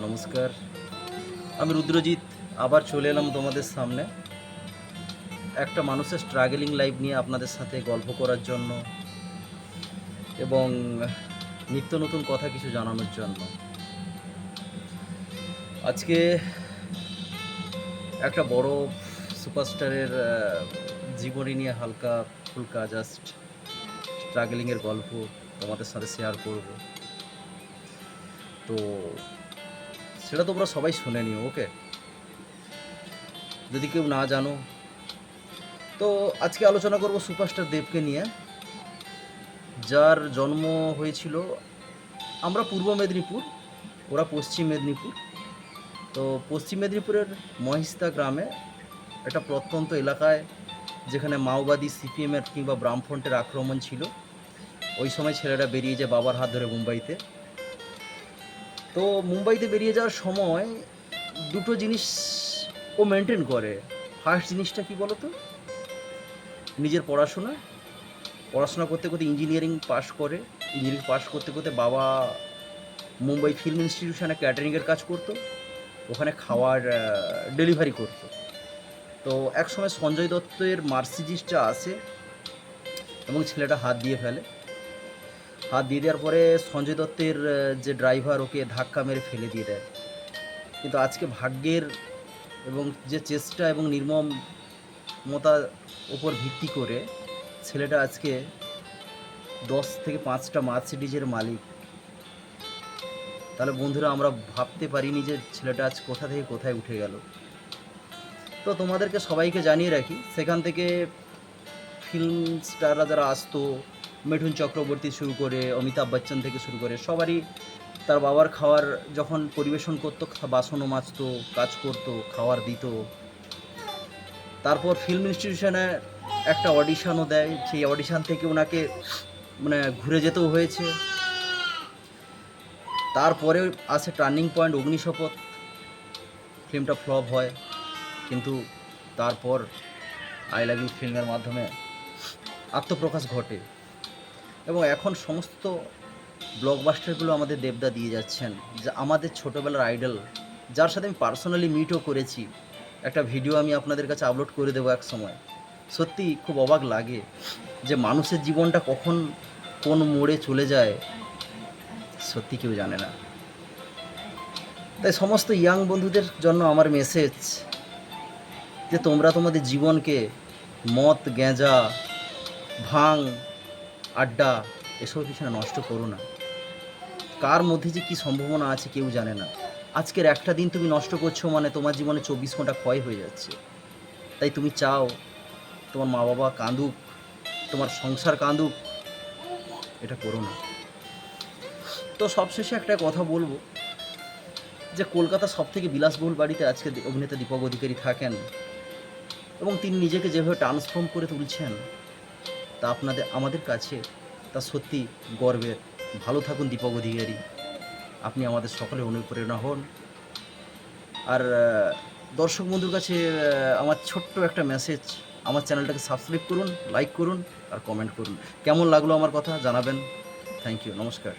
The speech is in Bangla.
নমস্কার। আমি রুদ্রজিৎ, আবার চলে এলাম তোমাদের সামনে। একটা মানুষের স্ট্রাগলিং লাইফ নিয়ে আপনাদের সাথে গল্প করার জন্য এবং নিত্য নতুন কথা কিছু জানানোর জন্য। আজকে একটা বড় সুপারস্টারের জীবনী নিয়ে হালকা ফুলকা জাস্ট স্ট্রাগলিংয়ের গল্প তোমাদের সাথে শেয়ার করব। তো সেটা তোমরা সবাই শুনে নিও ওকে যদি কেউ না জানো। তো আজকে আলোচনা করব সুপারস্টার দেবকে নিয়ে। যার জন্ম হয়েছিল আমরা পূর্ব মেদিনীপুর, ওরা পশ্চিম মেদিনীপুর। তো পশ্চিম মেদিনীপুরের মহিস্তা গ্রামে একটা প্রত্যন্ত এলাকায়, যেখানে মাওবাদী সিপিএমের কিংবা বামফ্রন্টের আক্রমণ ছিল, ওই সময় ছেলেরা বেরিয়ে যায় বাবার হাত ধরে মুম্বাইতে। তো মুম্বাইতে বেরিয়ে যাওয়ার সময় দুটো জিনিস ও মেনটেন করে। ফার্স্ট জিনিসটা কি বলো তো নিজের পড়াশোনা। পড়াশোনা করতে করতে ইঞ্জিনিয়ারিং পাশ করে। ইঞ্জিনিয়ারিং পাশ করতে করতে বাবা মুম্বাই ফিল্ম ইনস্টিটিউশনে ক্যাটারিংয়ের কাজ করতো। ওখানে খাওয়ার ডেলিভারি করতো। তো এক সময় সঞ্জয় দত্তের মার্সিডিসটা আসে এবং ছেলেটা হাত দিয়ে ফেলে। হাত দিয়ে দেওয়ার পরে সঞ্জয় দত্তের যে ড্রাইভার, ওকে ধাক্কা মেরে ফেলে দিয়ে দেয়। কিন্তু আজকে ভাগ্যের এবং যে চেষ্টা এবং নির্মমতার ওপর ভিত্তি করে ছেলেটা আজকে দশ থেকে পাঁচটা মার্সিডিজের মালিক। তাহলে বন্ধুরা, আমরা ভাবতে পারিনি যে ছেলেটা আজ কোথা থেকে কোথায় উঠে গেল। তো তোমাদেরকে সবাইকে জানিয়ে রাখি, সেখান থেকে ফিল্ম স্টাররা যারা আসতো মিঠুন চক্রবর্তী শুরু করে, অমিতাভ বচ্চন থেকে শুরু করে, সবারই তার বাবার খাওয়ার যখন পরিবেশন করতো, বাসনও মাজতো, কাজ করতো, খাওয়ার দিত, তারপর ফিল্ম ইনস্টিটিউশনে একটা অডিশানও দেয়। সেই অডিশান থেকে ওনাকে মানে ঘুরে যেতেও হয়েছে। তারপরে আসে টার্নিং পয়েন্ট অগ্নিশপথ। ফিল্মটা ফ্লপ হয়, কিন্তু তারপর আই লাভ ইউ ফিল্মের মাধ্যমে আত্মপ্রকাশ ঘটে। এবং এখন সমস্ত ব্লকবাস্টারগুলো আমাদের দেবদা দিয়ে যাচ্ছেন। যা আমাদের ছোটোবেলার আইডল যার সাথে আমি পার্সোনালি মিটও করেছি। একটা ভিডিও আমি আপনাদের কাছে আপলোড করে দেবো এক সময়। সত্যি খুব অবাক লাগে যে মানুষের জীবনটা কখন কোন মোড়ে চলে যায়, সত্যি কেউ জানে না। তাই সমস্ত ইয়াং বন্ধুদের জন্য আমার মেসেজ যে তোমরা তোমাদের জীবনকে মদ গেঁজা ভাং আড্ডা এসবের পিছনে নষ্ট করো না। কার মধ্যে যে কী সম্ভাবনা আছে কেউ জানে না। আজকের একটা দিন তুমি নষ্ট করছ মানে তোমার জীবনে চব্বিশ ঘণ্টা ক্ষয় হয়ে যাচ্ছে। তাই তুমি চাও তোমার মা বাবা কাঁদুক, তোমার সংসার কাঁদুক, এটা করো না। তো সবশেষে একটা কথা বলব যে কলকাতা সব থেকে বিলাসবহুল বাড়িতে আজকে অভিনেতা দীপক অধিকারী থাকেন এবং তিনি নিজেকে যেভাবে ট্রান্সফর্ম করে তুলছেন তা আপনাদের, আমাদের কাছে তা সত্যি গর্বের ভালো থাকুন দীপক অধিকারী। আপনি আমাদের সকলে অনুপ্রেরণা হন। আর দর্শক বন্ধুর কাছে আমার ছোট্ট একটা মেসেজ আমার চ্যানেলটাকে সাবস্ক্রাইব করুন লাইক করুন, আর কমেন্ট করুন। কেমন লাগল আমার কথা জানাবেন। থ্যাংক ইউ নমস্কার।